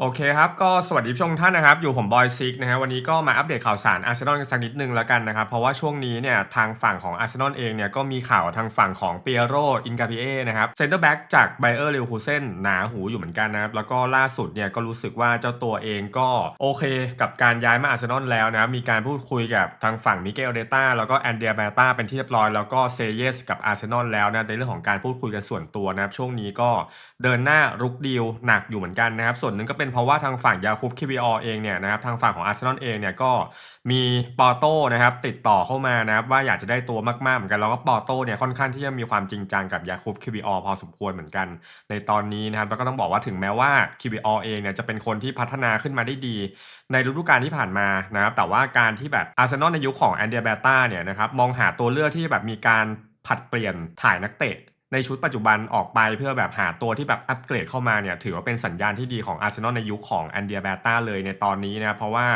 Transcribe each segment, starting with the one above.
โอเคครับก็สวัสดีผู้ชมท่านนะครับ อยู่ผมบอยซิกนะฮะวันนี้ก็มาอัปเดตข่าวสารอาร์เซนอลกันสักนิดนึงแล้วกันนะครับ เพราะว่าช่วงนี้เนี่ยทางฝั่งของอาร์เซนอลเองเนี่ยก็มีข่าวทางฝั่งของเปียโรอินกาเบียนะครับเซนเตอร์แบ็กจากไบเออร์เลวคูเซนหนาหูอยู่เหมือนกันนะครับ แล้วก็ล่าสุดเนี่ยก็รู้สึกว่าเจ้าตัวเองก็โอเคกับการย้ายมาอาร์เซนอลแล้วนะครับมีการพูดคุยกับทางฝั่งมิเกลเดต้าแล้วก็แอนเดียเบต้าเป็นที่เรียบร้อยแล้วก็เซเยสกับอาร์เซนอลแล้วนะในเรื่องของการพูดคุยกันส่วนตัวนะครับช่วงนี้ก็เดินหน้ารุกดีลหนักอยู่เหมือนกันนะครับส่วนหนึ่งก็เป็นเพราะว่าทางฝั่งยาคุบคิวิอเองเนี่ยนะครับทางฝั่งของอาร์เซนอลเองเนี่ยก็มีปอโต้นะครับติดต่อเข้ามานะครับว่าอยากจะได้ตัวมากๆเหมือนกันแล้วก็ปอโต้เนี่ยค่อนข้างที่จะมีความจริงจังกับยาคุบคิวิอพอสมควรเหมือนกัน ในตอนนี้นะครับแล้วก็ต้องบอกว่าถึงแม้ว่าคิวิอเองเนี่ยจะเป็นคนที่พัฒนาขึ้นมาได้ดี ในฤดูกาลที่ผ่านมานะครับแต่ว่าการที่แบบอาร์เซนอลในยุคของแอนเดียเบต้าเนี่ยนะครับมองหาตัวเลือกที่แบบมีการผัดเปลี่ยนถ่ายนักเตะ ในชุดปัจจุบันออกไปเพื่อแบบหาตัวที่แบบอัปเกรดเข้ามาเนี่ยถือว่าเป็นสัญญาณที่ดีของอาร์เซนอลในยุคของแอนเดียเบต้าเลยในตอนนี้นะเพราะว่า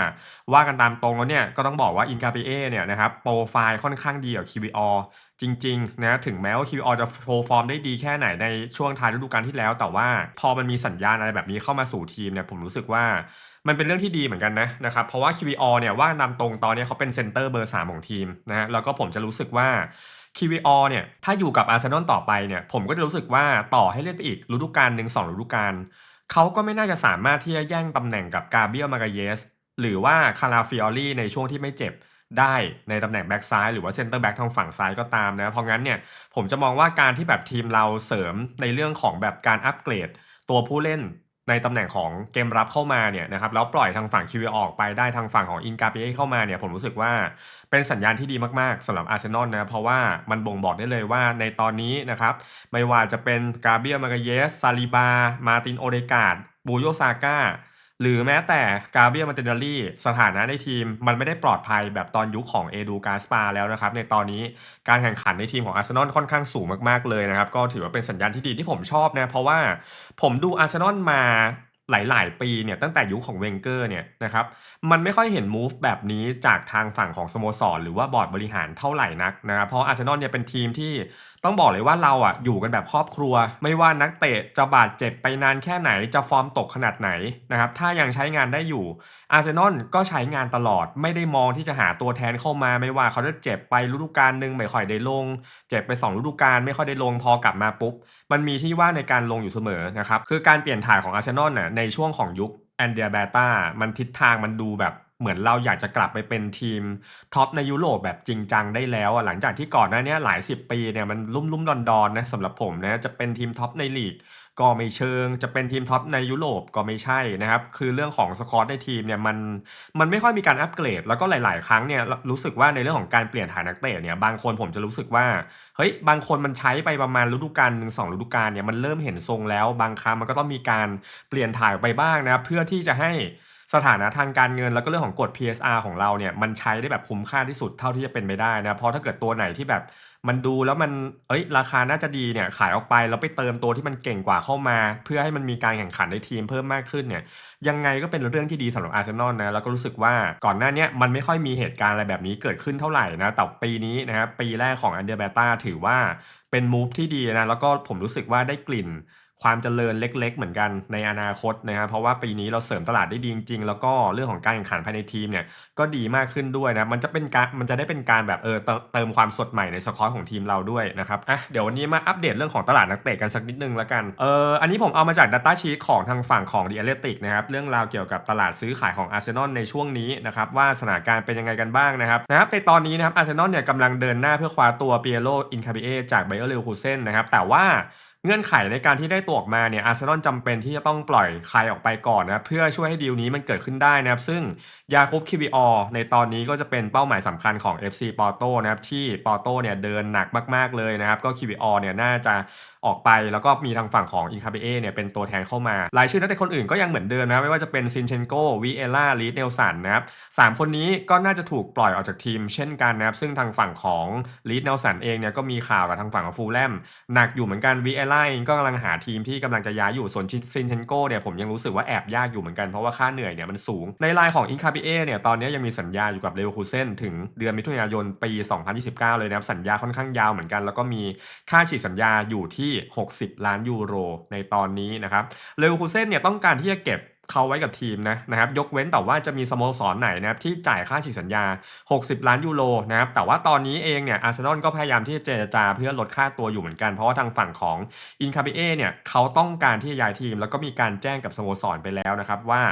ว่ากันตามตรงแล้วเนี่ยก็ต้องบอกว่าอินคาเปเอเนี่ยนะครับโปรไฟล์ค่อนข้างดีกว่าคิวิอจริงๆนะถึงแม้ว่าคิวอจะโชว์ฟอร์มได้ดีแค่ไหนในช่วงท้ายฤดูกาลที่แล้ว แต่ว่าพอมันมีสัญญาณอะไรแบบนี้เข้ามาสู่ทีมเนี่ยผมรู้สึกว่ามันเป็นเรื่องที่ดีเหมือนกันนะนะครับเพราะว่า QVR เนี่ยว่าตามตรงตอนนี้เขาเป็นเซนเตอร์เบอร์3ของทีมนะฮะแล้วก็ผมจะรู้สึกว่า QVR เนี่ยถ้าอยู่กับอาร์เซนอลต่อไปเนี่ยผมก็จะรู้สึกว่าต่อให้เล่นไปอีกฤดูกาลหนึ่งสองฤดูกาลเขาก็ไม่น่าจะสามารถที่จะแย่งตำแหน่งกับกาเบียลมากาเยส หรือว่าคาราฟิออรี่ในช่วงที่ไม่เจ็บได้ในตำแหน่งแบ็กซ้ายหรือว่าเซนเตอร์แบ็กทางฝั่งซ้ายก็ตามนะ เพราะงั้นเนี่ยผมจะมองว่าการที่แบบทีมเราเสริมในเรื่องของแบบการอัปเกรด ตัวผู้เล่น ในตำแหน่งของเกมรับเข้ามาเนี่ยนะครับแล้วปล่อยทางฝั่งคิวออกไปได้ทางฝั่งของอินกาเปียเข้ามาเนี่ยผมรู้สึกว่าเป็นสัญญาณที่ดีมากๆสำหรับอาร์เซนอลนะเพราะว่ามันบ่งบอกได้เลยว่าในตอนนี้นะครับไม่ว่าจะเป็นกาเบียมากาเยสซาลิบา มาตินโอเดกาดบูโยซาก้า หรือแม้แต่กาเบียมาเตนเดลี่สถานะในทีมมันไม่ได้ปลอดภัยแบบตอนยุคของเอดูกาสปาแล้วนะครับ ในตอนนี้การแข่งขันในทีมของอาร์เซนอลค่อนข้างสูงมากๆเลยนะครับ ก็ถือว่าเป็นสัญญาณที่ดีที่ผมชอบนะ เพราะว่าผมดูอาร์เซนอลมาหลาย ๆ ปีเนี่ยตั้งแต่ยุคของเวนเกอร์เนี่ยนะครับมันไม่ค่อยเห็นมูฟแบบนี้จากทางฝั่งของสโมสรหรือว่าบอร์ดบริหารเท่าไหร่นักนะครับเพราะอาร์เซนอลเนี่ยเป็นทีมที่ ต้องบอกเลยว่าเราอะอยู่กันแบบครอบครัว ไม่ว่านักเตะจะบาดเจ็บไปนานแค่ไหนจะฟอร์มตกขนาดไหนนะครับถ้ายังใช้งานได้อยู่อาร์เซนอลก็ใช้งานตลอด ไม่ได้มองที่จะหาตัวแทนเข้ามาไม่ว่าเขาจะเจ็บไปฤดูกาลหนึ่งไม่ค่อยได้ลง เจ็บไป2ฤดูกาลไม่ค่อยได้ลงพอกลับมาปุ๊บ มันมีที่ว่าในการลงอยู่เสมอนะครับคือการเปลี่ยนถ่ายของอาร์เซนอลน่ะในช่วงของยุคแอนเดียเบต้ามันทิศทางมันดูแบบ เหมือนเราอยากจะกลับไปเป็นทีมท็อปในยุโรปแบบจริงจังได้แล้วอะหลังจากที่ก่อนหน้านี้หลายสิบปีเนี่ยมันลุ่มลุ่มดอนดอนนะสำหรับผมนะจะเป็นทีมท็อปในลีกก็ไม่เชิง จะเป็นทีมท็อปในยุโรปก็ไม่ใช่นะครับ คือเรื่องของสกอร์ในทีมเนี่ยมันมันไม่ค่อยมีการอัปเกรด แล้วก็หลาย ๆ ครั้งเนี่ยรู้สึกว่าในเรื่องของการเปลี่ยนถ่ายนักเตะเนี่ยบางคนผมจะรู้สึกว่าเฮ้ยบางคนมันใช้ไปประมาณฤดูกาลหนึ่งสองฤดูกาลเนี่ยมันเริ่มเห็นทรงแล้ว บางครั้งมันก็ต้องมีการเปลี่ยนถ่ายไปบ้างนะเพื่อที่จะให้ สถานะทางการเงินแล้วก็เรื่องของกฎ PSR ของเราเนี่ยมันใช้ได้แบบคุ้มค่าที่สุดเท่าที่จะเป็นไปได้นะเพราะถ้าเกิดตัวไหนที่แบบมันดูแล้วมันเอ้ยราคาน่าจะดีเนี่ยขายออกไปแล้วไปเติมตัวที่มันเก่งกว่าเข้ามา เพื่อให้มันมีการแข่งขันในทีมเพิ่มมากขึ้นเนี่ยยังไงก็เป็นเรื่องที่ดีสำหรับอาร์เซนอลนะแล้วก็รู้สึกว่าก่อนหน้านี้มันไม่ค่อยมีเหตุการณ์อะไรแบบนี้เกิดขึ้นเท่าไหร่นะแต่ปีนี้นะครับปีแรกของอันเดอร์เบต้าถือว่าเป็นมูฟที่ดีนะแล้วก็ผมรู้สึกว่าได้กลิ่น ความเจริญเล็ก ๆ เหมือนกันในอนาคตนะครับเพราะว่าปีนี้เราเสริมตลาดได้ดีจริงๆ แล้วก็เรื่องของการแข่งขันภายในทีมเนี่ยก็ดีมากขึ้นด้วยนะมันจะเป็นการมันจะได้เป็นการแบบเออเติมความสดใหม่ในสกอร์ของทีมเราด้วยนะครับอะเดี๋ยววันนี้มาอัปเดตเรื่องของตลาดนักเตะกันสักนิดนึงแล้วกันเอออันนี้ผมเอามาจาก Data Sheet ของทางฝั่งของ The Athletic นะครับเรื่องราวเกี่ยวกับตลาดซื้อขายของอาร์เซนอลในช่วงนี้นะครับว่าสถานการณ์เป็นยังไงกันบ้างนะครับนะครับในตอนนี้นะครับอาร์เซนอลเนี่ยกำลังเดินหน้าเพื่อคว้าตัวเปียโรอินคาบิเอจากไบเออร์เลวคูเซนนะครับแต่ว่า เงื่อนไขในการที่ได้ตัวออกมาเนี่ยอาร์เซนอลจำเป็นที่จะต้องปล่อยใครออกไปก่อนนะเพื่อช่วยให้ดีลนี้มันเกิดขึ้นได้นะครับซึ่งยาคุบคิวิออในตอนนี้ก็จะเป็นเป้าหมายสำคัญของ FC ปอร์โตนะครับที่ปอร์โตเนี่ยเดินหนักมากๆเลยนะครับก็คิวิออเนี่ยน่าจะ ออกไปแล้วก็มีทางฝั่งของอินคาเบเอเนี่ยเป็นตัวแทนเข้ามา รายชื่อนักเตะคนอื่นก็ยังเหมือนเดิมนะไม่ว่าจะเป็นซินเชนโกวีเอล่าลีดเนลสันนะครับสามคนนี้ก็น่าจะถูกปล่อยออกจากทีมเช่นกันนะครับซึ่งทางฝั่งของลีดเนลสันเองเนี่ยก็มีข่าวกับทางฝั่งของฟูลแลมหนักอยู่เหมือนกันวีเอล่าเองก็กำลังหาทีมที่กำลังจะย้ายอยู่ส่วนซินเชนโกเนี่ยผมยังรู้สึกว่าแอบยากอยู่เหมือนกันเพราะว่าค่าเหนื่อยเนี่ยมันสูงในรายของอินคาเบเอเนี่ยตอนนี้ยังมีสัญญาอยู่กับเลวคูเซนถึงเดือนมิถุนายนปี 2029 เลยนะครับสัญญาค่อนข้างยาวเหมือนกัน แล้วก็มีค่าฉีดสัญญาอยู่ที่60 ล้านยูโรในตอนนี้นะครับเลวคูเซนเนี่ยต้องการที่จะเก็บเขาไว้กับทีมนะนะครับยกเว้นแต่ว่าจะมีสโมสรไหนนะครับที่จ่ายค่าฉีกสัญญา 60 ล้านยูโรนะครับแต่ว่าตอนนี้เองเนี่ยอาร์เซนอลก็พยายามที่จะเจรจาเพื่อลดค่าตัวอยู่เหมือนกัน เพราะว่าทางฝั่งของอินคาบิเอเนี่ยเขาต้องการที่จะย้ายทีม แล้วก็มีการแจ้งกับสโมสรไปแล้วนะครับว่า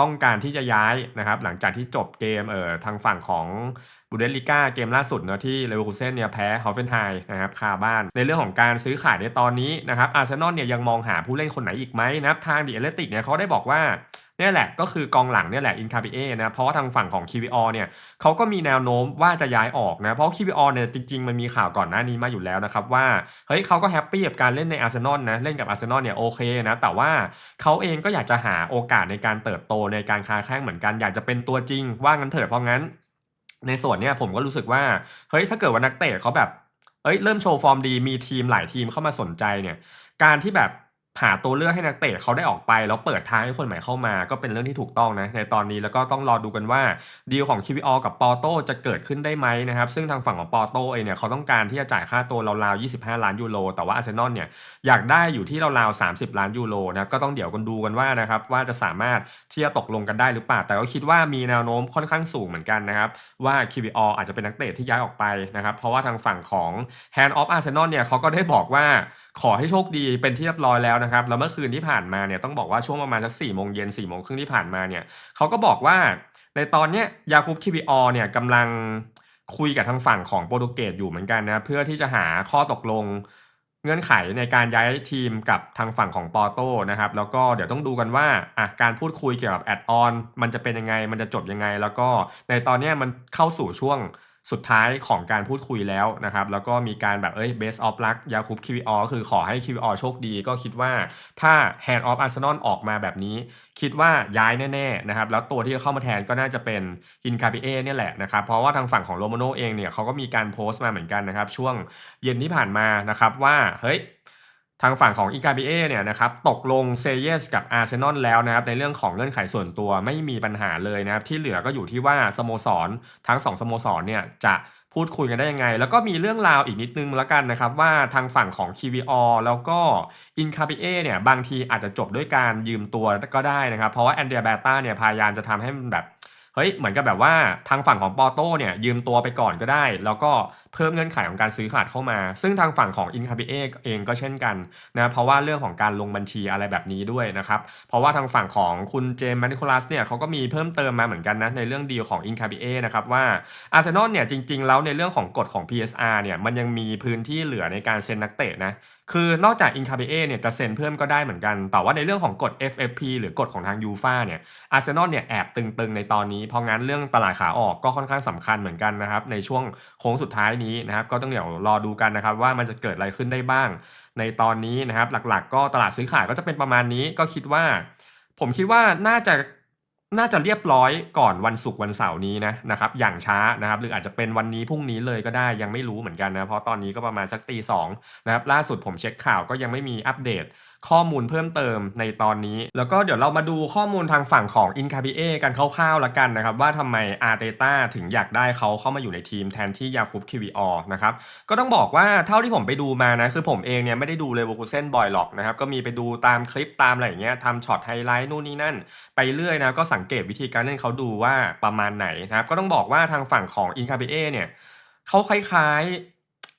ต้องการที่จะย้ายนะครับหลังจากที่จบเกมเอ่อทางฝั่งของ บูเดสลิก้าเกมล่าสุดเนอะที่เลเวอร์คูเซนเนี่ยแพ้ฮอฟเฟนไฮนะครับคาบ้าน ในเรื่องของการซื้อขายในตอนนี้นะครับอาร์เซนอลเนี่ยยังมองหาผู้เล่นคนไหนอีกไหมนะครับทางดิเอเลติกเนี่ยเขาได้บอกว่าเนี่ยแหละก็คือกองหลังเนี่ยแหละอินคาบิเอนะเพราะว่าทางฝั่งของ QVR เนี่ยเขาก็มีแนวโน้มว่าจะย้ายออกนะเพราะ QVR เนี่ยจริงๆ มันมีข่าวก่อนหน้านี้มาอยู่แล้วนะครับว่าเฮ้ยเขาก็แฮปปี้กับการเล่นในอาร์เซนอลนะเล่นกับอาร์เซนอลเนี่ยโอเคนะแต่ว่าเขาเองก็อยากจะหาโอกาสในการเติบโตในการค้าแข่งเหมือนกันอยากจะเป็นตัวจริงว่างั้นเถิดเพราะงั้น ในส่วนเนี้ยผมก็รู้สึกว่าเฮ้ยถ้าเกิดว่านักเตะเขาแบบเอ้ยเริ่มโชว์ฟอร์มดีมีทีมหลายทีมเข้ามาสนใจเนี่ย การที่แบบ หาตัวเลือกให้นักเตะเขาได้ออกไป แล้วเปิดทางให้คนใหม่เข้ามา ก็เป็นเรื่องที่ถูกต้องนะในตอนนี้แล้วก็ต้องรอดูกันว่าดีลของ QPR กับปอโตจะเกิดขึ้นได้ไหมนะครับซึ่งทางฝั่งของปอโตเองเนี่ยเขาต้องการที่จะจ่ายค่าตัวราวๆ25 ล้านยูโรแต่ว่าอาร์เซนอลเนี่ยอยากได้อยู่ที่ราวๆ30 ล้านยูโรนะครับก็ต้องเดี๋ยวกันดูกันว่านะครับว่าจะสามารถที่จะตกลงกันได้หรือเปล่าแต่ก็คิดว่ามีแนวโน้มค่อนข้างสูงเหมือนกันนะครับว่า QPR อาจจะเป็นนักเตะที่ย้ายออกไปนะครับเพราะว่าทางฝั่งของ Hand of Arsenal เนี่ยเขาก็ได้บอกว่าขอให้โชคดีเป็นที่เรียบร้อยแล้วนะครับแล้วเมื่อคืนที่ผ่านมาเนี่ยต้องบอกว่าช่วงประมาณสักสี่โมงเย็นสี่โมงครึ่งที่ผ่านมาเนี่ยเขาก็บอกว่าในตอนเนี้ยยาคูบ QPR เนี่ยกำลังคุยกับทางฝั่งของโปรตุเกสอยู่เหมือนกันนะเพื่อที่จะหาข้อตกลงเงื่อนไขในการย้ายทีมกับทางฝั่งของปอโต้นะครับแล้วก็เดี๋ยวต้องดูกันว่าอะการพูดคุยเกี่ยวกับแอดออนมันจะเป็นยังไง มันจะจบยังไง แล้วก็ในตอนเนี้ยมันเข้าสู่ช่วง สุดท้ายของการพูดคุยแล้วนะครับ แล้วก็มีการแบบเอ้ย best of luck ยาคุบ QVR ก็คือขอให้คิวออโชคดี ก็คิดว่าถ้า hand of Arsenal ออกมาแบบนี้ คิดว่าย้ายแน่ๆนะครับ แล้วตัวที่จะเข้ามาแทนก็น่าจะเป็นอินคาปิเอเนี่ยแหละนะครับ เพราะว่าทางฝั่งของโรมาโนเองเนี่ยเขาก็มีการโพสต์มาเหมือนกันนะครับ ช่วงเย็นที่ผ่านมานะครับว่าเฮ้ย ทางฝั่งของอิกาบิเอเนี่ยนะครับตกลงเซเยสกับอาร์เซนอลแล้วนะครับในเรื่องของเงื่อนไขส่วนตัวไม่มีปัญหาเลยนะครับที่เหลือก็อยู่ที่ว่าสโมสรทั้งสองสโมสรเนี่ยจะพูดคุยกันได้ยังไง แล้วก็มีเรื่องราวอีกนิดนึงแล้วกันนะครับว่าทางฝั่งของ KVR แล้วก็อินคาบิเอเนี่ยบางทีอาจจะจบด้วยการยืมตัวก็ได้นะครับ เพราะว่าแอนเดียแบต้าเนี่ยพยายามจะทำให้มันแบบ เฮ้ยเหมือนกับแบบว่าทางฝั่งของปอโต้เนี่ยยืมตัวไปก่อนก็ได้ แล้วก็เพิ่มเงื่อนไขของการซื้อขาดเข้ามา ซึ่งทางฝั่งของอินคาบิเอเองก็เช่นกันนะเพราะว่าเรื่องของการลงบัญชีอะไรแบบนี้ด้วยนะครับเพราะว่าทางฝั่งของคุณเจมส์มนนิโคลัสเนี่ยเขาก็มีเพิ่มเติมมาเหมือนกันนะในเรื่องดีลของอินคาบิเอนะครับว่าอาร์เซนอลเนี่ยจริงๆ แล้วในเรื่องของกฎของ PSR เนี่ยมันยังมีพื้นที่เหลือในการเซ็นนักเตะนะ คือนอกจากอินคาเบเอเนี่ยจะเซ็นเพิ่มก็ได้เหมือนกัน แต่ว่าในเรื่องของกฎ FFP หรือกฎของทางยูฟาเนี่ยอาร์เซนอลเนี่ยแอบตึงๆในตอนนี้ เพราะงั้นเรื่องตลาดขาออกก็ค่อนข้างสำคัญเหมือนกันนะครับ ในช่วงโค้งสุดท้ายนี้นะครับ ก็ต้องเดี๋ยวรอดูกันนะครับ ว่ามันจะเกิดอะไรขึ้นได้บ้าง ในตอนนี้นะครับ หลักๆ ก็ตลาดซื้อขายก็จะเป็นประมาณนี้ก็คิดว่า ผมคิดว่าน่าจะ น่าจะเรียบร้อยก่อนวันศุกร์วันเสาร์นี้นะนะครับอย่างช้านะครับหรืออาจจะเป็นวันนี้พรุ่งนี้เลยก็ได้ยังไม่รู้เหมือนกันนะเพราะตอนนี้ก็ประมาณสักตีสองนะครับล่าสุดผมเช็คข่าวก็ยังไม่มีอัปเดต ข้อมูลเพิ่มเติมในตอนนี้ แล้วก็เดี๋ยวเรามาดูข้อมูลทางฝั่งของอินคาบิเอกันคร่าวๆละกันนะครับ ว่าทำไมอาร์เตต้าถึงอยากได้เขาเข้ามาอยู่ในทีมแทนที่ยาคุบคิวิออนะครับก็ต้องบอกว่าเท่าที่ผมไปดูมานะ คือผมเองเนี่ยไม่ได้ดูเลเวอร์คูเซนบ่อยหรอกนะครับ ก็มีไปดูตามคลิปตามอะไรอย่างเงี้ยทำช็อตไฮไลท์นู่นนี่นั่น ไปเรื่อยนะก็สังเกตวิธีการเล่นเขาดูว่าประมาณไหนนะครับก็ต้องบอกว่าทางฝั่งของอินคาบิเอเนี่ยเขาคล้ายๆ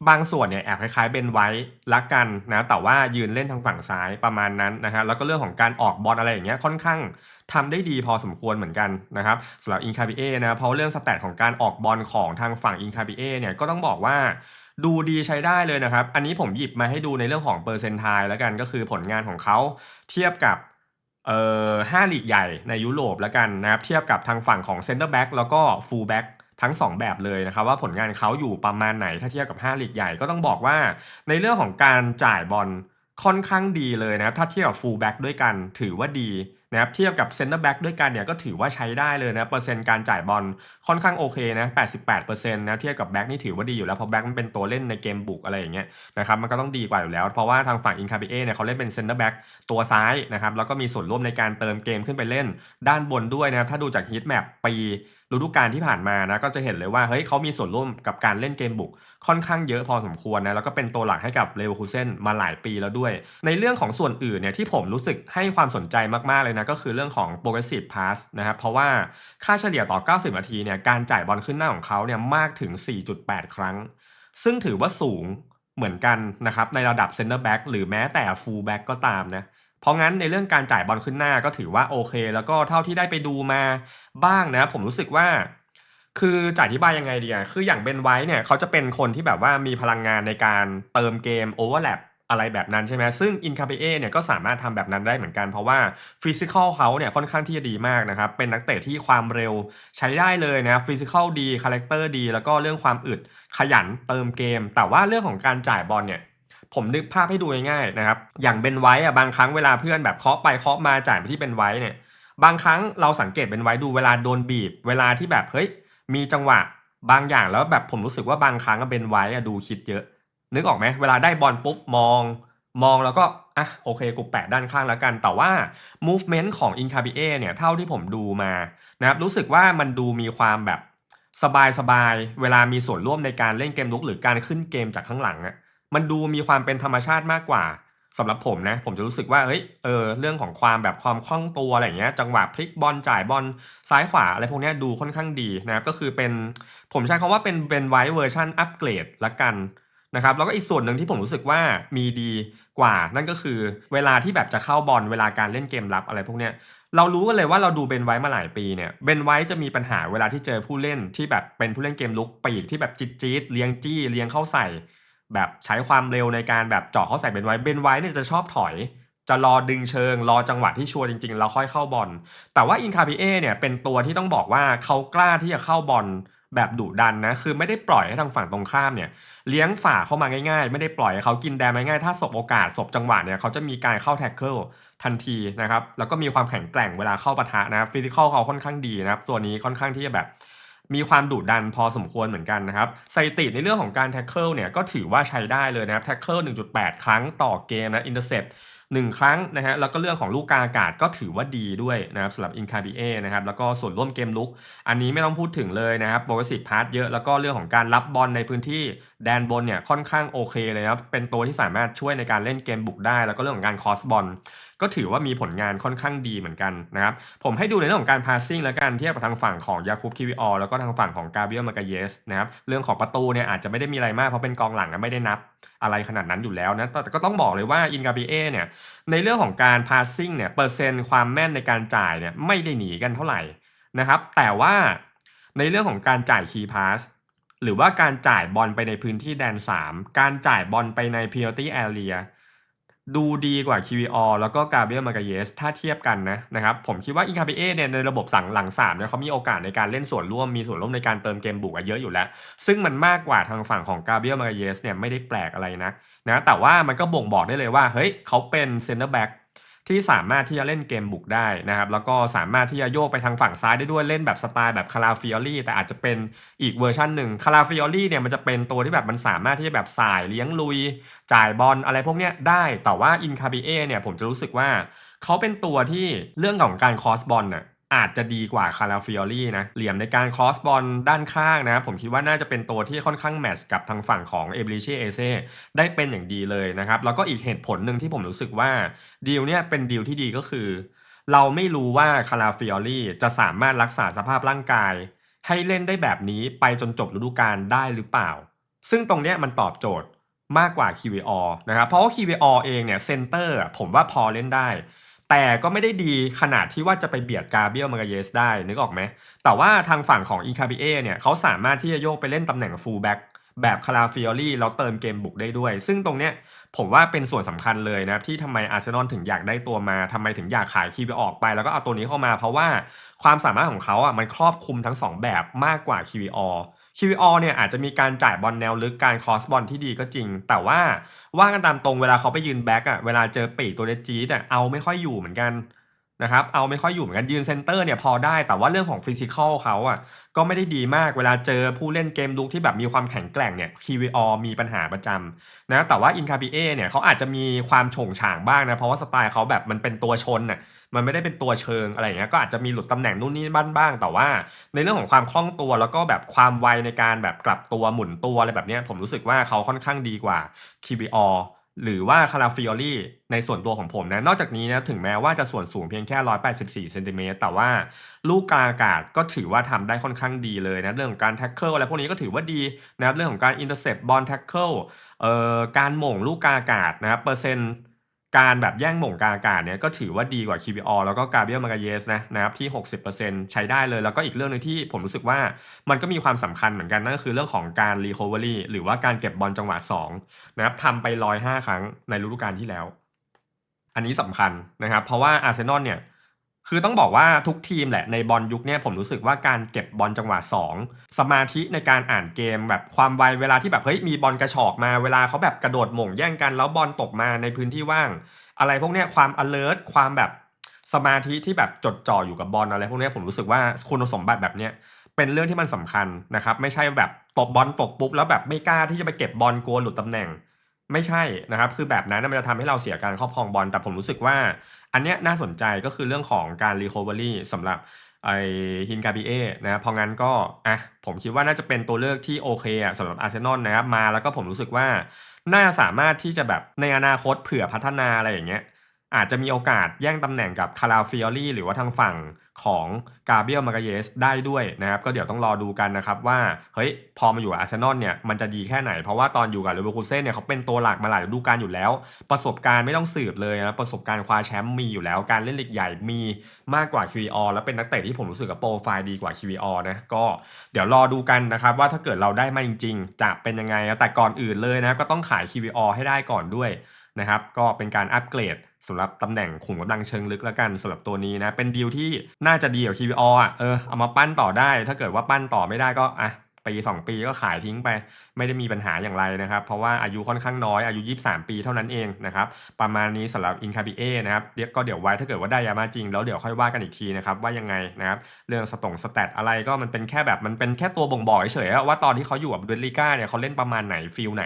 บางส่วนเนี่ยแอบคล้ายๆเบนไว้ละกันนะแต่ว่ายืนเล่นทางฝั่งซ้ายประมาณนั้นนะฮะแล้วก็เรื่องของการออกบอลอะไรอย่างเงี้ยค่อนข้างทำได้ดีพอสมควรเหมือนกันนะครับสำหรับอินคาบิเอนะเพราะเรื่องสแตทของการออกบอลของทางฝั่งอินคาบิเอเนี่ยก็ต้องบอกว่าดูดีใช้ได้เลยนะครับ อันนี้ผมหยิบมาให้ดูในเรื่องของเปอร์เซนต์ไทแล้วกันก็คือผลงานของเขาเทียบกับเอ่อห้าลีกใหญ่ในยุโรปแล้วกันนะครับเทียบกับทางฝั่งของเซนเตอร์แบ็กแล้วก็ฟูลแบ็ก ทั้ง 2 แบบเลยนะครับว่าผลงานเขาอยู่ประมาณไหนถ้าเทียบกับ5ลีกใหญ่ก็ต้องบอกว่า ในเรื่องของการจ่ายบอลค่อนข้างดีเลยนะครับถ้าเทียบกับฟูลแบ็กด้วยกันถือว่าดีนะครับเทียบกับเซนเตอร์แบ็กด้วยกันเนี่ยก็ถือว่าใช้ได้เลยนะเปอร์เซ็นต์การจ่ายบอลค่อนข้างโอเคนะ 88%นะเทียบกับแบ็กนี่ถือว่าดีอยู่แล้วเพราะแบ็กมันเป็นตัวเล่นในเกมบุกอะไรอย่างเงี้ยนะครับมันก็ต้องดีกว่าอยู่แล้ว เพราะว่าทางฝั่งอินคาบิเอเนี่ยเขาเล่นเป็นเซนเตอร์แบ็กตัวซ้ายนะครับแล้วก็มีส่วนร่วมในการเติมเกมขึ้นไปเล่น ด้านบนด้วยนะครับถ้าดูจากฮีทแมปปี ฤดูกาลที่ผ่านมานะก็จะเห็นเลยว่าเฮ้ยเขามีส่วนร่วมกับการเล่นเกมบุกค่อนข้างเยอะพอสมควรนะแล้วก็เป็นตัวหลักให้กับเลเวอร์คูเซนมาหลายปีแล้วด้วย ในเรื่องของส่วนอื่นเนี่ยที่ผมรู้สึกให้ความสนใจมากๆเลยนะก็คือเรื่องของ progressive pass นะครับเพราะว่าค่าเฉลี่ยต่อ 90 นาทีเนี่ยการจ่ายบอลขึ้นหน้าของเขาเนี่ยมากถึง 4.8 ครั้ง ซึ่งถือว่าสูงเหมือนกันนะครับในระดับ center back หรือแม้แต่ full back ก็ตามนะเเพราะงั้นในเรื่องการจ่ายบอลขึ้นหน้าก็ถือว่าโอเค แล้วก็เท่าที่ได้ไปดูมาบ้างนะ ผมรู้สึกว่า คือจะอธิบายยังไงดีอะคืออย่างเบนไว้เนี่ยเขาจะเป็นคนที่แบบว่ามีพลังงานในการเติมเกมโอเวอร์แลปอะไรแบบนั้นใช่ไหมซึ่งอินคาเบเอเนี่ยก็สามารถทำแบบนั้นได้เหมือนกัน เพราะว่าฟิสิกอลเขาเนี่ยค่อนข้างที่จะดีมากนะครับ เป็นนักเตะที่ความเร็วใช้ได้เลยนะฟิสิกอลดีคาแรคเตอร์ดี แล้วก็เรื่องความอึดขยันเติมเกม แต่ว่าเรื่องของการจ่ายบอลเนี่ย ผมนึกภาพให้ดูง่ายๆนะครับ อย่างเบนไว้อะบางครั้งเวลาเพื่อนแบบเคาะไปเคาะมาจ่ายไปที่เบนไว้เนี่ย บางครั้งเราสังเกตเบนไว้ดูเวลาโดนบีบ เวลาที่แบบเฮ้ยมีจังหวะ บางอย่างแล้วแบบผมรู้สึกว่าบางครั้งเบนไว้อะดูคิดเยอะ นึกออกไหมเวลาได้บอลปุ๊บมอง มองแล้วก็อะโอเคกูแปะด้านข้างแล้วกัน แต่ว่า movement ของ i n c a b i e เนี่ยเท่าที่ผมดูมานะครับรู้สึกว่ามันดูมีความแบบสบายๆเวลามีส่วนร่วมในการเล่นเกมลุกหรือการขึ้นเกมจากข้างหลังอะ มันดูมีความเป็นธรรมชาติมากกว่าสำหรับผมนะ ผมจะรู้สึกว่าเฮ้ยเออเรื่องของความแบบความคล่องตัวอะไรอย่างเงี้ยจังหวะพลิกบอลจ่ายบอลซ้ายขวาอะไรพวกนี้ดูค่อนข้างดีนะครับก็คือเป็นผมใช้คำว่าเป็นเป็นไวเวอร์ชันอัปเกรดละกันนะครับแล้วก็อีกส่วนหนึ่งที่ผมรู้สึกว่ามีดีกว่า นั่นก็คือเวลาที่แบบจะเข้าบอลเวลาการเล่นเกมรับอะไรพวกเนี้ยเรารู้กันเลยว่าเราดูเบนไว้มาหลายปีเนี่ยเบนไว้จะมีปัญหาเวลาที่เจอผู้เล่นที่แบบเป็นผู้เล่นเกมลุกปีกที่แบบจี๊ดจี๊ดเลี้ยงจี้เลี้ยงเข้าใส่ แบบใช้ความเร็วในการแบบเจาะเขาใส่เบนไว้เบนไว้เนี่ยจะชอบถอย จะรอดึงเชิง รอจังหวะที่ชัวร์จริงๆ แล้วค่อยเข้าบอลแต่ว่าอินคาบิเอเนี่ยเป็นตัวที่ต้องบอกว่าเขากล้าที่จะเข้าบอลแบบดุดันนะคือไม่ได้ปล่อยให้ทางฝั่งตรงข้ามเนี่ยเลี้ยงฝ่าเข้ามาง่ายๆ ไม่ได้ปล่อยให้เขากินแดมง่ายๆถ้าสบโอกาสสบจังหวะเนี่ยเขาจะมีการเข้าแท็กเกิลทันทีนะครับแล้วก็มีความแข็งแกร่งเวลาเข้าปะทะนะครับฟิสิกอลเขาค่อนข้างดีนะครับ ตัวนี้ค่อนข้างที่จะแบบ มีความดุดันพอสมควรเหมือนกันนะครับสถิติในเรื่องของการแท็กเกิลเนี่ยก็ถือว่าใช้ได้เลยนะครับแท็กเกิล1.8 ครั้งต่อเกมนะอินเตอร์เซปหนึ่งครั้งนะฮะแล้วก็เรื่องของลูกกาอากาศก็ถือว่าดีด้วยนะครับสำหรับอินคาบีเอนะครับแล้วก็ส่วนร่วมเกมลุก อันนี้ไม่ต้องพูดถึงเลยนะครับโปรสิฟพาร์ทเยอะแล้วก็เรื่องของการรับบอลในพื้นที่แดนบนเนี่ยค่อนข้างโอเคเลยนะครับ เป็นตัวที่สามารถช่วยในการเล่นเกมบุกได้ แล้วก็เรื่องของการคอสบอลก็ถือว่ามีผลงานค่อนข้างดีเหมือนกันนะครับ ผมให้ดูในเรื่องของการพาสซิ่งแล้วกันเทียบกับทางฝั่งของยาคูบคิวิออแล้วก็ทางฝั่งของกาเบียลมากาเยสนะครับเรื่องของประตูเนี่ยอาจจะไม่ได้มีอะไรมากเพราะเป็นกองหลังไม่ได้นับอะไรขนาดนั้นอยู่แล้วนะแต่ก็ต้องบอกเลยว่าอินกาเบียเนี่ยในเรื่องของการพาสซิ่งเนี่ยเปอร์เซ็นต์ความแม่นในการจ่ายเนี่ยไม่ได้หนีกันเท่าไหร่นะครับแต่ว่าในเรื่องของการจ่ายคีย์พาส หรือว่าการจ่ายบอลไปในพื้นที่แดน 3 การจ่ายบอลไปใน penalty area ดูดีกว่า QVR แล้วก็กาเบรียลมา g กเยสถ้าเทียบกันนะนะครับผมคิดว่าอินคาเบเอเนี่ยในระบบสั่งหลังสามเนี่ยเขามีโอกาสในการเล่นส่วนร่วมมีส่วนร่วมในการเติมเกมบุกเยอะอยู่แล้ว ซึ่งมันมากกว่าทางฝั่งของกาเบรียลมา g กเยสเนี่ยไม่ได้แปลกอะไรนะนะแต่ว่ามันก็บ่งบอกได้เลยว่าเฮ้ยเขาเป็นเซนเตอร์แบ็ก ที่สามารถที่จะเล่นเกมบุกได้นะครับแล้วก็สามารถที่จะโยกไปทางฝั่งซ้ายได้ด้วยเล่นแบบสไตล์แบบคาราฟิออรี่แต่อาจจะเป็นอีกเวอร์ชันหนึ่งคาราฟิออรี่เนี่ยมันจะเป็นตัวที่แบบมันสามารถที่จะแบบสายเลี้ยงลุย จ่ายบอลอะไรพวกเนี้ยได้ แต่ว่าอินคาบิเอเนี่ยผมจะรู้สึกว่าเขาเป็นตัวที่เรื่องของการคอสบอลน่ะ อาจจะดีกว่าคาราฟิออรี่นะ เหลี่ยมในการคอสบอลด้านข้างนะ ผมคิดว่าน่าจะเป็นตัวที่ค่อนข้างแมทช์กับทางฝั่งของเอเบริเช่เอเซได้เป็นอย่างดีเลยนะครับ แล้วก็อีกเหตุผลหนึ่งที่ผมรู้สึกว่าดีลเนี่ยเป็นดีลที่ดีก็คือ เราไม่รู้ว่าคาราฟิออรี่จะสามารถรักษาสภาพร่างกาย ให้เล่นได้แบบนี้ไปจนจบฤดูกาลได้หรือเปล่า ซึ่งตรงเนี้ยมันตอบโจทย์มากกว่า QVR นะครับ เพราะว่า QVR เองเนี่ยเซนเตอร์ผมว่าพอเล่นได้ แต่ก็ไม่ได้ดีขนาดที่ว่าจะไปเบียดกาเบียลมากเยสได้นึกออกไหม แต่ว่าทางฝั่งของอินคาบิเอเนี่ยเขาสามารถที่จะโยกไปเล่นตำแหน่งฟูลแบ็กแบบคาราฟิออรี่แล้วเติมเกมบุกได้ด้วย ซึ่งตรงเนี้ยผมว่าเป็นส่วนสำคัญเลยนะที่ทำไมอาร์เซนอลถึงอยากได้ตัวมาทำไมถึงอยากขายคีย์ไปออกไป แล้วก็เอาตัวนี้เข้ามาเพราะว่าความสามารถของเขาอะมันครอบคลุมทั้ง 2 แบบมากกว่า QVR QVR เนี่ยอาจจะมีการจ่ายบอลแนวลึกการคอสบอลที่ดีก็จริง แต่ว่าว่ากันตามตรงเวลาเขาไปยืนแบ็กอะเวลาเจอปีกตัวเดจีดอะเอาไม่ค่อยอยู่เหมือนกัน นะครับ เอาไม่ค่อยอยู่เหมือนกันยืนเซนเตอร์เนี่ยพอได้ แต่ว่าเรื่องของฟิสิกอลเขาอะก็ไม่ได้ดีมากเวลาเจอผู้เล่นเกมลุกที่แบบมีความแข็งแกร่งเนี่ย KVO มีปัญหาประจำนะแต่ว่า i n c a b i a เอเนี่ยเขาอาจจะมีความโฉงฉางบ้างนะ เพราะว่าสไตล์เขาแบบมันเป็นตัวชนน่ะมันไม่ได้เป็นตัวเชิงอะไรอย่างเงี้ยก็อาจจะมีหลุดตำแหน่งนู่นนี่บ้างบ้าง แต่ว่าในเรื่องของความคล่องตัวแล้วก็แบบความไวในการแบบกลับตัวหมุนตัวอะไรแบบเนี้ยผมรู้สึกว่าเขาค่อนข้างดีกว่า KVO หรือว่าคาราฟิโอรี่ในส่วนตัวของผมนะ นอกจากนี้นะถึงแม้ว่าจะส่วนสูงเพียงแค่ 184 เซนติเมตรแต่ว่าลูกกลางอากาศก็ถือว่าทำได้ค่อนข้างดีเลยนะ เรื่องของการแท็กเกิลอะไรพวกนี้ก็ถือว่าดีนะครับเรื่องของการอินเตอร์เซปบอลแท็กเกิลเอ่อการหม่งลูกกลางอากาศนะครับเปอร์เซ็นต์ การแบบแย่งหม่งกาอากาศเนี่ยก็ถือว่าดีกว่า KBO แล้วก็กาเบียลมากาเยสนะนะครับที่ 60%ใช้ได้เลยแล้วก็อีกเรื่องหนึงที่ผมรู้สึกว่ามันก็มีความสำคัญเหมือนกันนั่นก็คือเรื่องของการรีคอเวอรี่หรือว่าการเก็บบอลจังหวะ2นะครับทำไปลอยห้าครั้งในฤดูกาลที่แล้ว อันนี้สำคัญนะครับเพราะว่าอาร์เซนอลเนี่ย คือต้องบอกว่าทุกทีมแหละในบอลยุคเนี้ยผมรู้สึกว่าการเก็บบอลจังหวะ 2 สมาธิในการอ่านเกมแบบความไวเวลาที่แบบเฮ้ยมีบอลกระชอกมาเวลาเขาแบบกระโดดหม่งแย่งกันแล้วบอลตกมาในพื้นที่ว่าง อะไรพวกเนี้ยความ alert ความแบบสมาธิที่แบบจดจ่ออยู่กับบอลอะไรพวกเนี้ยผมรู้สึกว่าคุณสมบัติแบบเนี้ยเป็นเรื่องที่มันสำคัญนะครับไม่ใช่แบบตบบอลตกปุ๊บแล้วแบบไม่กล้าที่จะไปเก็บบอลกลัวหลุดตำแหน่ง ไม่ใช่นะครับ คือแบบนั้นมันจะทำให้เราเสียการครอบครองบอลแต่ผมรู้สึกว่า อันเนี้ยน่าสนใจก็คือเรื่องของการ recovery สำหรับไอฮินกาบิเอนะครับเพราะงั้นก็อะผมคิดว่าน่าจะเป็นตัวเลือกที่โอเคอะสำหรับอาร์เซนอลนะครับมาแล้วก็ผมรู้สึกว่า น่าสามารถที่จะแบบในอนาคตเผื่อพัฒนาอะไรอย่างเงี้ยอาจจะมีโอกาสแย่งตำแหน่งกับคาราฟิออรี่หรือว่าทางฝั่ง ของกาเบียลมากาเยสได้ด้วยนะครับ ก็เดี๋ยวต้องรอดูกันนะครับว่าเฮ้ยพอมาอยู่อาร์เซนอลเนี่ยมันจะดีแค่ไหน เพราะว่าตอนอยู่กับเลเวอร์คูเซ่นเนี่ยเขาเป็นตัวหลักมาหลายฤดูกาลอยู่แล้ว ประสบการณ์ไม่ต้องสืบเลยนะประสบการณ์คว้าแชมป์มีอยู่แล้วการเล่นลีกใหญ่มีมากกว่า QVR แล้วเป็นนักเตะที่ผมรู้สึกกับโปรไฟล์ดีกว่า QVR นะก็เดี๋ยวรอดูกันนะครับว่าถ้าเกิดเราได้มาจริง ๆ จะเป็นยังไงแต่ก่อนอื่นเลยนะก็ต้องขาย QVR ให้ได้ก่อนด้วยนะครับก็เป็นการอัปเกรด สำหรับตำแหน่งขุมกำลังเชิงลึกแล้วกันสำหรับตัวนี้นะ เป็นดีลที่น่าจะดีกว่า KBO อะเออเอามาปั้นต่อได้ ถ้าเกิดว่าปั้นต่อไม่ได้ก็อะ ปี 2 ปีก็ขายทิ้งไป ไม่ได้มีปัญหาอย่างไรนะครับ เพราะว่าอายุค่อนข้างน้อยอายุ 23 ปีเท่านั้นเองนะครับประมาณนี้สำหรับ i n c a b i a นะครับเดี๋ยวก็เดี๋ยวไว้ถ้าเกิดว่าได้ยามาจริง แล้วเดี๋ยวค่อยว่ากันอีกทีนะครับว่ายังไงนะครับเรื่องสตงสแตทอะไรก็มันเป็นแค่แบบมันเป็นแค่ตัวบ่งบอกเฉยๆว่าตอนที่เขาอยู่กับเดลิก้าเนี่ยเขาเล่นประมาณไหนฟิลไหน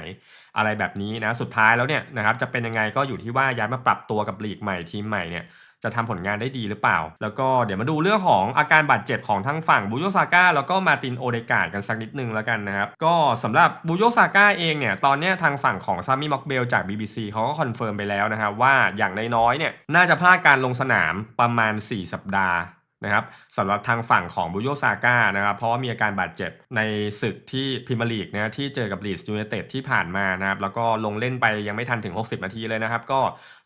อะไรแบบนี้นะสุดท้ายแล้วเนี่ยนะครับจะเป็นยังไงก็อยู่ที่ว่าย้ายมาปรับตัวกับลีกใหม่ทีมใหม่เนี่ย จะทำผลงานได้ดีหรือเปล่า แล้วก็เดี๋ยวมาดูเรื่องของอาการบาดเจ็บของทั้งฝั่งบูโยซาก้าแล้วก็มาตินโอเดกาดกันสักนิดนึงแล้วกันนะครับ ก็สำหรับบูโยซาก้าเองเนี่ยตอนนี้ทางฝั่งของซามิม็อกเบลจาก BBC เขาก็คอนเฟิร์มไปแล้วนะครับว่าอย่างน้อยๆเนี่ยน่าจะพลาดการลงสนามประมาณ 4 สัปดาห์ นะครับสำหรับทางฝั่งของบุโยซาก้านะครับเพราะว่ามีอาการบาดเจ็บในศึกที่พรีเมียร์ลีกนะที่เจอกับลีดส์ยูไนเต็ดที่ผ่านมานะครับแล้วก็ลงเล่นไปยังไม่ทันถึง 60 นาทีเลยนะครับ ก็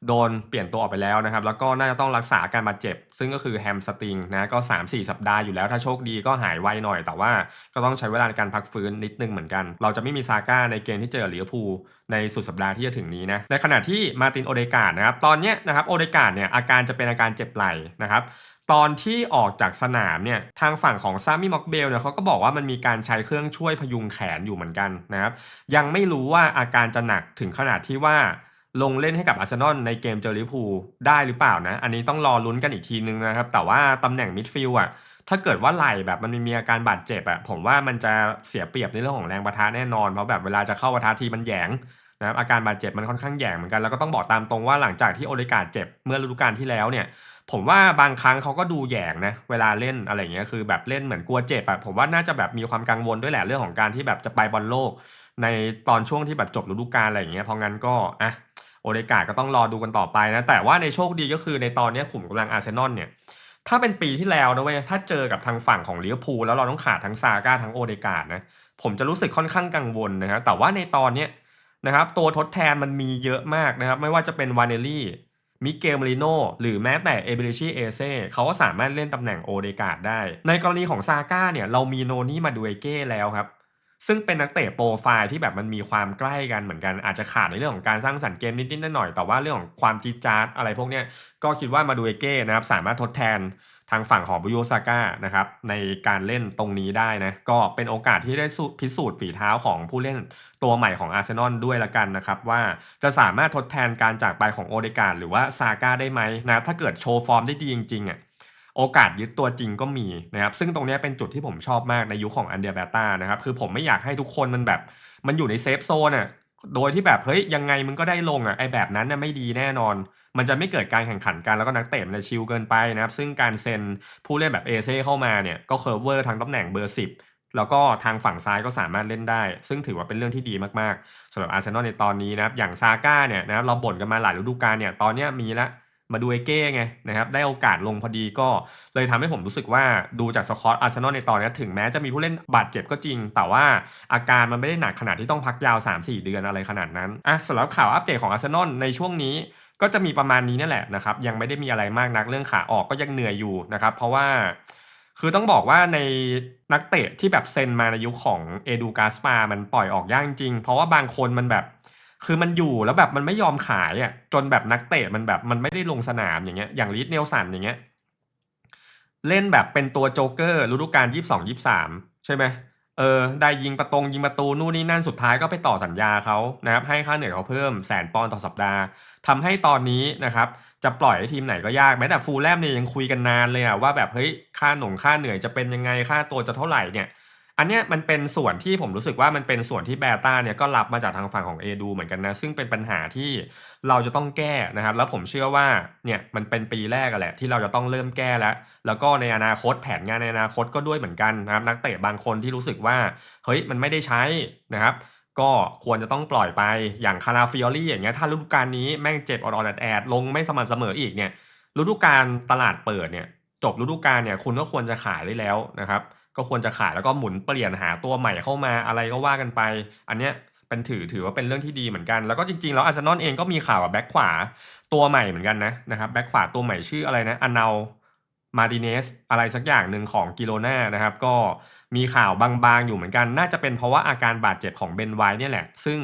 โดนเปลี่ยนตัวออกไปแล้วนะครับ แล้วก็น่าจะต้องรักษาการบาดเจ็บ ซึ่งก็คือแฮมสตริงนะก็ 3-4 สัปดาห์อยู่แล้วถ้าโชคดีก็หายไวหน่อย แต่ว่าก็ต้องใช้เวลาในการพักฟื้นนิดนึงเหมือนกัน เราจะไม่มีซาก้าในเกมที่เจอลิเวอร์พูลในสุดสัปดาห์ที่จะถึงนี้นะในขณะที่มาตินโอเดกาดนะครับตอนเนี้ยนะครับโอเดกาดเนี่ยอาการจะเป็นอาการเจ็บไหล่นะครับ ตอนที่ออกจากสนามเนี่ยทางฝั่งของซามิม็อกเบลเนี่ยเขาก็บอกว่ามันมีการใช้เครื่องช่วยพยุงแขนอยู่เหมือนกันนะครับ ยังไม่รู้ว่าอาการจะหนักถึงขนาดที่ว่าลงเล่นให้กับอาร์เซนอลในเกมเจอริพูได้หรือเปล่านะ อันนี้ต้องรอลุ้นกันอีกทีนึงนะครับ แต่ว่าตำแหน่งมิดฟิลด์อะถ้าเกิดว่าไหลแบบมันมีอาการบาดเจ็บอะผมว่ามันจะเสียเปรียบในเรื่องของแรงประทะแน่นอน เพราะแบบเวลาจะเข้าประทะทีมันแยง นะครับอาการบาดเจ็บมันค่อนข้างแย่งเหมือนกันแล้วก็ต้องบอกตามตรงว่าหลังจากที่โอเลกาดเจ็บเมื่อฤดูกาลที่แล้วเนี่ยผมว่าบางครั้งเขาก็ดูแย่งนะเวลาเล่นอะไรเงี้ยคือแบบเล่นเหมือนกลัวเจ็บอะผมว่าน่าจะแบบมีความกังวลด้วยแหละเรื่องของการที่แบบจะไปบอลโลก ในตอนช่วงที่แบบจบฤดูกาลอะไรอย่างเงี้ยเพราะงั้นก็อะโอเลกาดก็ต้องรอดูกันต่อไปนะ แต่ว่าในโชคดีก็คือในตอนนี้ขุมกำลังอาร์เซนอลเนี่ย ถ้าเป็นปีที่แล้วนะเว้ย ถ้าเจอกับทางฝั่งของลิเวอร์พูลแล้วเราต้องขาดทั้งซาก้าทั้งโอเดกาดนะ ผมจะรู้สึกค่อนข้างกังวลนะครับแต่ว่าในตอนเนี้ย นะครับตัวทดแทนมันมีเยอะมากนะครับ ไม่ว่าจะเป็นวานเนลลี่มิเกลมาริโนหรือแม้แต่เอเบริชีเอเซ่เขาก็สามารถเล่นตำแหน่งโอเดกาดได้ ในกรณีของซาก้าเนี่ยเรามีโนนี่มาดูเอเก้แล้วครับ ซึ่งเป็นนักเตะโปรไฟล์ที่แบบมันมีความใกล้กันเหมือนกันอาจจะขาดในเรื่องของการสร้างสรรค์เกมนิดๆหน่อยๆแต่ว่าเรื่องของความจี๊ดจ๊าดอะไรพวกเนี้ยก็คิดว่ามาดูเอเก้นะครับสามารถทดแทน ทางฝั่งของบุโยซาก้านะครับในการเล่นตรงนี้ได้นะก็เป็นโอกาสที่ได้พิสูจน์ฝีเท้าของผู้เล่นตัวใหม่ของอาร์เซนอลด้วยละกันนะครับ ว่าจะสามารถทดแทนการจากไปของโอเดการ์หรือว่าซาก้าได้ไหมนะถ้าเกิดโชว์ฟอร์มได้ดีจริงๆอะโอกาสยึดตัวจริงก็มีนะครับ ซึ่งตรงนี้เป็นจุดที่ผมชอบมากในยุคของอันเดียเบต้านะครับ คือผมไม่อยากให้ทุกคนมันแบบ มันอยู่ในเซฟโซนอะ โดยที่แบบเฮ้ยยังไงมึงก็ได้ลงอะไอแบบนั้นน่ะไม่ดีแน่นอน มันจะไม่เกิดการแข่งขันกันแล้วก็นักเตะมันจะชิลเกินไปนะครับ ซึ่งการเซ็นผู้เล่นแบบเอเซ่เข้ามาเนี่ยก็เคอร์เวอร์ทางตำแหน่งเบอร์ 10 แล้วก็ทางฝั่งซ้ายก็สามารถเล่นได้ ซึ่งถือว่าเป็นเรื่องที่ดีมากๆสำหรับอาร์เซนอลในตอนนี้นะครับอย่างซาก้าเนี่ยนะครับเราบ่นกันมาหลายฤดูกาลเนี่ยตอนเนี้ยมีแล้ว มาดูเอเก้ไงนะครับได้โอกาสลงพอดีก็เลยทำให้ผมรู้สึกว่าดูจากสกอตอาร์เซนอลในตอนนี้ถึงแม้จะมีผู้เล่นบาดเจ็บก็จริง แต่ว่าอาการมันไม่ได้หนักขนาดที่ต้องพักยาว 3-4 เดือนอะไรขนาดนั้นอะสำหรับข่าวอัปเดตของอาร์เซนอลในช่วงนี้ก็จะมีประมาณนี้นี่แหละนะครับยังไม่ได้มีอะไรมากนักเรื่องขาออกก็ยังเหนื่อยอยู่นะครับเพราะว่าคือต้องบอกว่าในนักเตะที่แบบเซ็นมาในยุคของเอดูกาสปา มันปล่อยออกยากจริง เพราะว่าบางคนมันแบบ คือมันอยู่แล้วแบบมันไม่ยอมขายอะจนแบบนักเตะมันแบบมันไม่ได้ลงสนามอย่างเงี้ยอย่างลีดเนลสันอย่างเงี้ยเล่นแบบเป็นตัวโจ๊กเกอร์ฤดูกาลยี่สิบสองยี่สามใช่ไหมเออได้ยิงประตงยิงประตูนู่นนี่นั่นสุดท้ายก็ไปต่อสัญญาเขานะครับให้ค่าเหนื่อยเขาเพิ่มแสนปอนด์ต่อสัปดาห์ทำให้ตอนนี้นะครับจะปล่อยให้ทีมไหนก็ยากแม้แต่ฟูลแลมเนี่ยยังคุยกันนานเลยอะว่าแบบเฮ้ยค่าหนงค่าเหนื่อยจะเป็นยังไงค่าตัวจะเท่าไหร่เนี่ย อันเนี้ยมันเป็นส่วนที่ผมรู้สึกว่ามันเป็นส่วนที่แบต้าเนี่ยก็รับมาจากทางฝั่งของ a ดูเหมือนกันนะ ซึ่งเป็นปัญหาที่เราจะต้องแก้นะครับ แล้วผมเชื่อว่าเนี่ยมันเป็นปีแรกแหละที่เราจะต้องเริ่มแก้แล้ว แล้วก็ในอนาคตแผนงานในอนาคตก็ด้วยเหมือนกันนะครับ นักเตะบางคนที่รู้สึกว่าเฮ้ยมันไม่ได้ใช้นะครับก็ควรจะต้องปล่อยไปอย่างคาราฟิออรี่อย่างเงี้ยถ้าฤดูกาลนี้แม่งเจ็บออดๆแอดลงไม่สม่ำเสมออีกเนี่ยฤดูกาลตลาดเปิดเนี่ยจบฤดูกาลเนี่ยคุณก็ควรจะขายได้แล้วนะครับ ก็ควรจะขายแล้วก็หมุนเปลี่ยนหาตัวใหม่เข้ามาอะไรก็ว่ากันไป อันเนี้ยเป็นถือถือว่าเป็นเรื่องที่ดีเหมือนกัน แล้วก็จริงๆ แล้วอาร์เซนอลเองก็มีข่าวแบ็คขวาตัวใหม่เหมือนกันนะนะครับแบ็คขวาตัวใหม่ชื่ออะไรนะอนาลมาดิเนสอะไรสักอย่างหนึ่งของกิโลนานะครับ ก็มีข่าวบางๆอยู่เหมือนกัน น่าจะเป็นเพราะว่าอาการบาดเจ็บของเบนไวท์เนี่ยแหละ ซึ่ง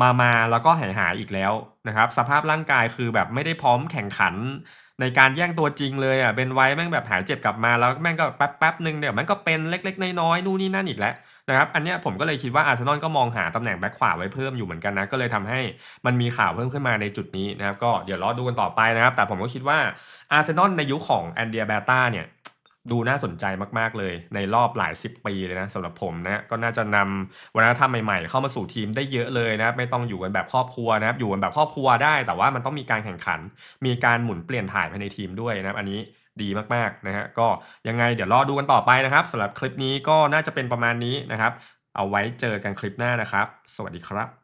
มามาแล้วก็หายหายอีกแล้วนะครับ สภาพร่างกายคือแบบไม่ได้พร้อมแข่งขัน ในการแย่งตัวจริงเลยอะเบนไว้แม่งแบบหายเจ็บกลับมาแล้วแม่งก็แป๊บแป๊บหนึ่งเดี๋ยวมันก็เป็นเล็กๆน้อยๆนู่นนี่นั่นอีกแล้วนะครับอันเนี้ยผมก็เลยคิดว่าอาร์เซนอลก็มองหาตำแหน่งแบ็คขวาไว้เพิ่มอยู่เหมือนกันนะก็เลยทำให้มันมีข่าวเพิ่มขึ้นมาในจุดนี้นะครับก็เดี๋ยวรอดูกันต่อไปนะครับแต่ผมก็คิดว่าอาร์เซนอลในยุคของแอนเดียเบต้าเนี่ย ดูน่าสนใจมากๆเลยในรอบหลายสิบปีเลยนะสำหรับผมนะก็น่าจะนำวัฒนธรรมใหม่ๆ เข้ามาสู่ทีมได้เยอะเลยนะไม่ต้องอยู่กันแบบครอบครัวนะครับอยู่กันแบบครอบครัวได้ แต่ว่ามันต้องมีการแข่งขัน มีการหมุนเปลี่ยนถ่ายภายในทีมด้วยนะครับอันนี้ดีมากๆนะฮะก็ยังไงเดี๋ยวรอดูกันต่อไปนะครับสำหรับคลิปนี้ก็น่าจะเป็นประมาณนี้นะครับ เอาไว้เจอกันคลิปหน้านะครับ สวัสดีครับ